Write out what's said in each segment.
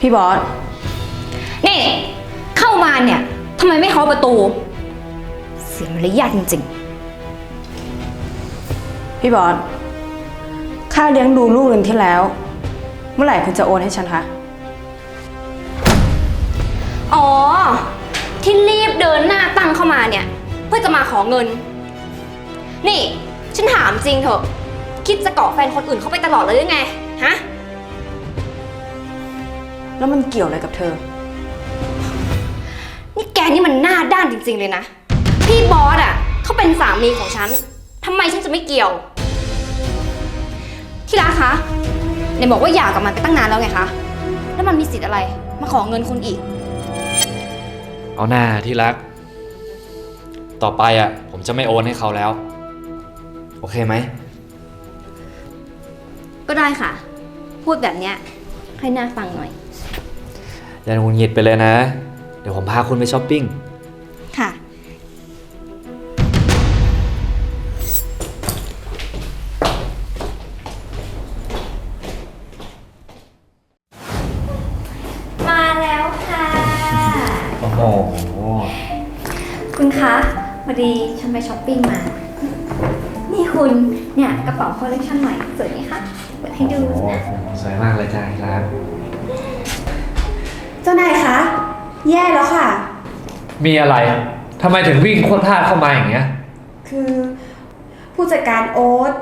พี่บอส นี่ เข้ามาเนี่ยทำไมไม่เคาะประตู เสียมารยาทจริงพี่บอส ค่าเลี้ยงดูลูกเดือนที่แล้ว เมื่อไหร่คุณจะโอนให้ฉันคะ ๆ อ๋อ ที่รีบเดินหน้าตั้งเข้ามาเนี่ย เพื่อจะมาขอเงิน นี่ ฉันถามจริงเถอะ คิดจะเกาะแฟนคนอื่นเขาไปตลอดเลยหรือไง ฮะ แล้วมันเกี่ยวอะไรกับเธอ นี่แกนี่มันหน้าด้านจริง ๆ เลยนะ พี่บอสอะเขาเป็นสามีของฉันทำไมฉันจะไม่เกี่ยว ที่รักคะไหนบอกว่าหย่ากับมันไปตั้งนานแล้วไงคะ แล้วมันมีสิทธิ์อะไร มาขอเงินคุณอีก เอาหน้าที่รัก ต่อไปอะ ผมจะไม่โอนให้เขาแล้ว โอเคไหม ก็ได้ค่ะ พูดแบบเนี้ยให้น่าฟังหน่อย อย่าหงุดหงิดไปเลยนะ เดี๋ยวผมพาคุณไปช้อปปิ้ง ค่ะ มาแล้วค่ะ โอ้โห คุณคะพอดีฉันไปช้อปปิ้งมา นี่คุณเนี่ยกระเป๋าคอลเลคชันใหม่สวยไหมคะเปิดให้ดูนะสวยมากเลยจ้าที่รัก เจ้านายคะ แย่แล้วค่ะ มีอะไร ทำไมถึงวิ่งโคตรพลาดเข้ามาอย่างเงี้ย คือ ผู้จัดการโอ๊ต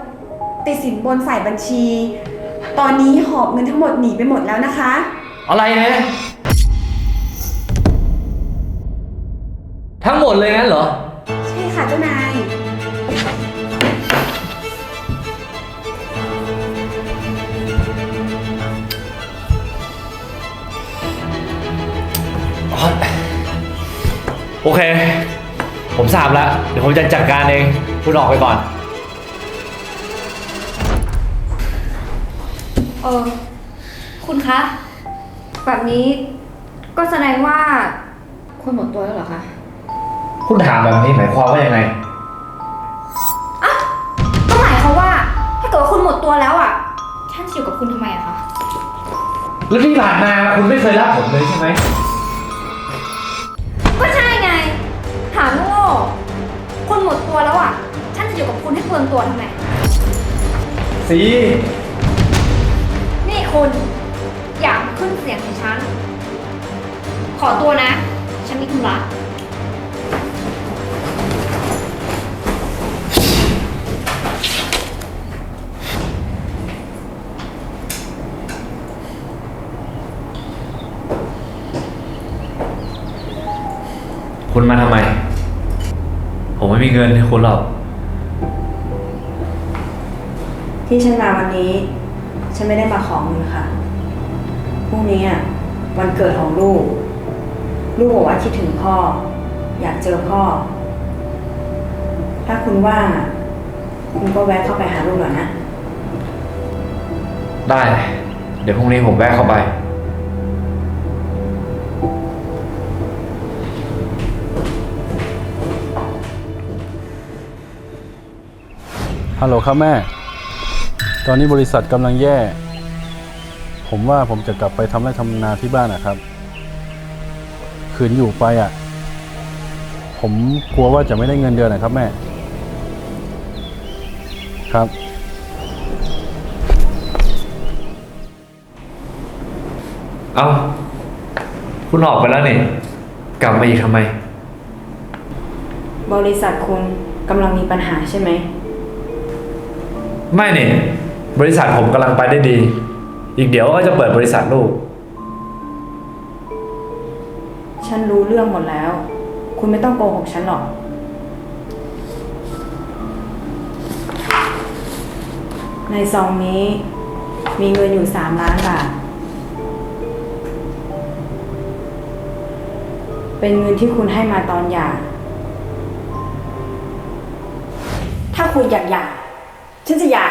ติดสินบนฝ่ายบัญชี ตอนนี้หอบเงินทั้งหมดหนีไปหมดแล้วนะคะ อะไรเนี่ยทั้งหมดเลยงั้นเหรอ ใช่ค่ะเจ้านาย เค ผมทราบแล้ว เดี๋ยวผมจะจัดการเอง คุณออกไปก่อน เออคุณคะ แบบนี้ก็แสดงว่าคุณหมดตัวแล้วเหรอคะคุณถามแบบนี้หมายความว่ายังไง อะก็หมายความว่า ถ้าเกิดว่าคุณหมดตัวแล้วอะฉันจะอยู่กับคุณทำไมอะคะ แล้วที่ผ่านมาคุณไม่เคยรักผมเลยใช่ไหม ตัวแล้วอะ ฉันจะอยู่กับคุณให้เปลืองตัวทำไม สี นี่คุณ อย่ามาขึ้นเสียงของฉัน ขอตัวนะ ฉันมีธุระคุณมาทำไมผม ไม่มีเงินให้คุณหรอก ที่ฉันมาวันนี้ ฉันไม่ได้มาขอเงินค่ะ พรุ่งนี้อะวันเกิดของลูก ลูกบอกว่าคิดถึงพ่อ อยากเจอพ่อ ถ้าคุณว่างอะคุณก็แวะเข้าไปหาลูกหน่อยนะ ได้ เดี๋ยวพรุ่งนี้ผมแวะเข้าไป ฮัลโหลครับแม่ ตอนนี้บริษัทกำลังแย่ ผมว่าผมจะกลับไปทำไร่ทำนาที่บ้านนะครับ คืนอยู่ไปอะ ผมกลัวว่าจะไม่ได้เงินเดือนนะครับแม่ ครับ เอ้าคุณออกไปแล้วนี่ กลับมาอีกทำไม บริษัทคุณกำลังมีปัญหาใช่ไหม ไม่เนี่ยบริษัทผมกำลังไปได้ดี อีกเดี๋ยวก็จะเปิดบริษัทลูก ฉันรู้เรื่องหมดแล้ว คุณไม่ต้องโกหกฉันหรอก ในซองนี้มีเงินอยู่สามล้านบาท เป็นเงินที่คุณให้มาตอนหย่า ถ้าคุณอยากหย่าฉันจะหย่า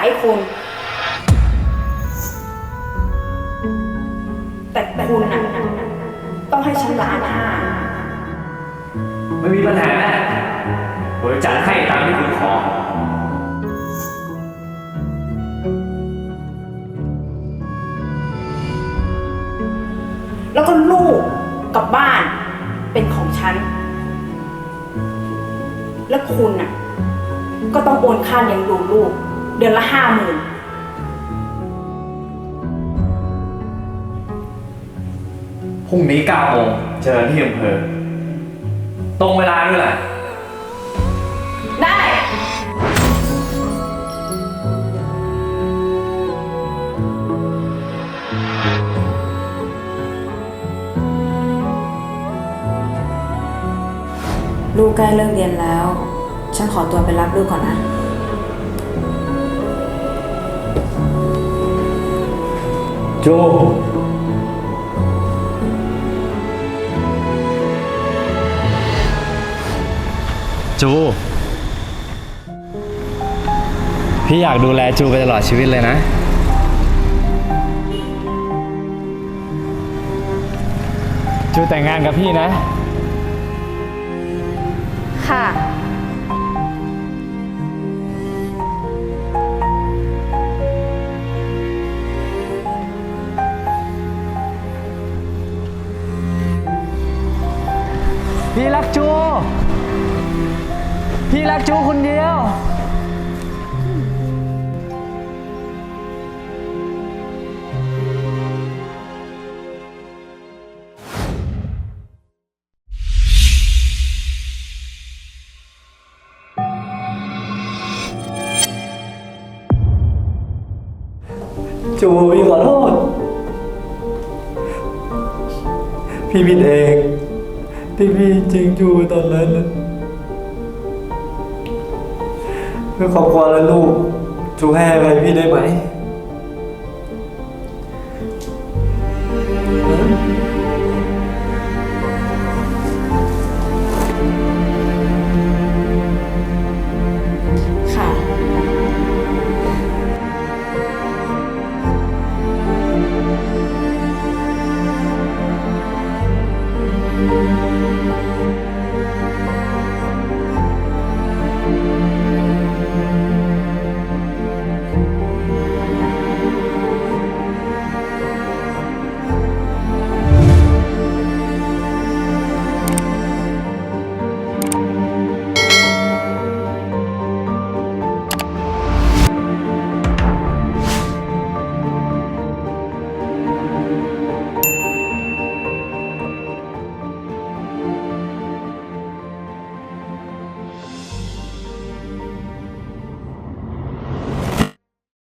ให้คุณ แต่คุณน่ะต้องให้ฉันล้านห้าไม่มีปัญหาผมจะจัดให้ตามที่คุณขอ แล้วก็ลูกกับบ้านเป็นของฉัน แล้วคุณน่ะ ก็ต้องโอนค่าเลี้ยงดูลูก เดือนละห้าหมื่นพรุ่งนี้9โมงเจอที่อำเภอ ตรงเวลาด้วยแหละ ได้ ลูกใกล้เลิกเรียนแล้ว ฉันขอตัวไปรับลูกก่อนนะ โจจู พี่อยากดูแลจูไปตลอดชีวิตเลยนะ จูแต่งงานกับพี่นะ ค่ะ รักจู พี่รักจูคนเดียว จูพี่ขอโทษ พี่ผิดเอง ที่พี่จริงจูตอนนั้นเพื่อครอบครัวและลูกจูให้อะไรพี่ได้ไหม